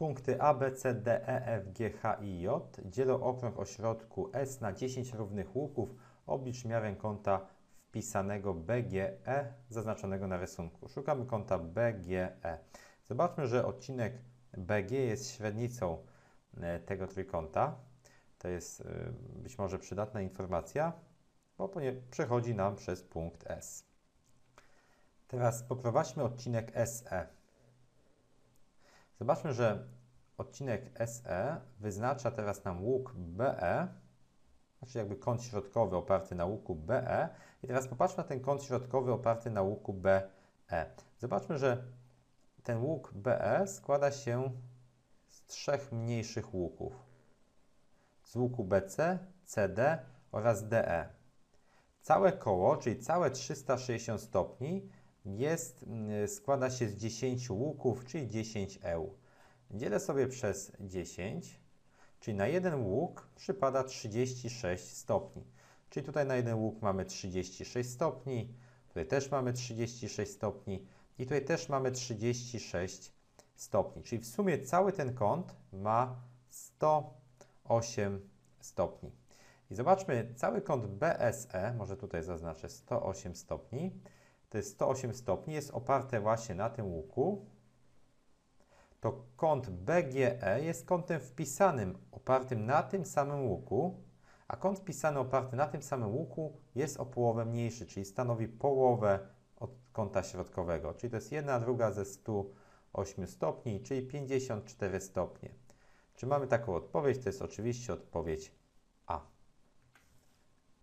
Punkty A, B, C, D, E, F, G, H i J dzielą okrąg o środku S na 10 równych łuków. Oblicz miarę kąta wpisanego BGE zaznaczonego na rysunku. Szukamy kąta BGE. Zobaczmy, że odcinek BG jest średnicą e, tego trójkąta. To jest e, być może przydatna informacja, bo przechodzi nam przez punkt S. Teraz poprowadźmy odcinek SE. Zobaczmy, że odcinek SE wyznacza teraz nam łuk BE, znaczy jakby kąt środkowy oparty na łuku BE. I teraz popatrzmy na ten kąt środkowy oparty na łuku BE. Zobaczmy, że ten łuk BE składa się z trzech mniejszych łuków. Z łuku BC, CD oraz DE. Całe koło, czyli całe 360 stopni, jest, mm, składa się z 10 łuków, czyli 10 eł. Dzielę sobie przez 10, czyli na jeden łuk przypada 36 stopni. Czyli tutaj na jeden łuk mamy 36 stopni, tutaj też mamy 36 stopni i tutaj też mamy 36 stopni. Czyli w sumie cały ten kąt ma 108 stopni. I zobaczmy, cały kąt BSE, może tutaj zaznaczę 108 stopni, to jest 108 stopni, jest oparte właśnie na tym łuku, to kąt BGE jest kątem wpisanym, opartym na tym samym łuku, a kąt wpisany oparty na tym samym łuku jest o połowę mniejszy, czyli stanowi połowę od kąta środkowego, czyli to jest 1 druga ze 108 stopni, czyli 54 stopnie. Czy mamy taką odpowiedź? To jest oczywiście odpowiedź A.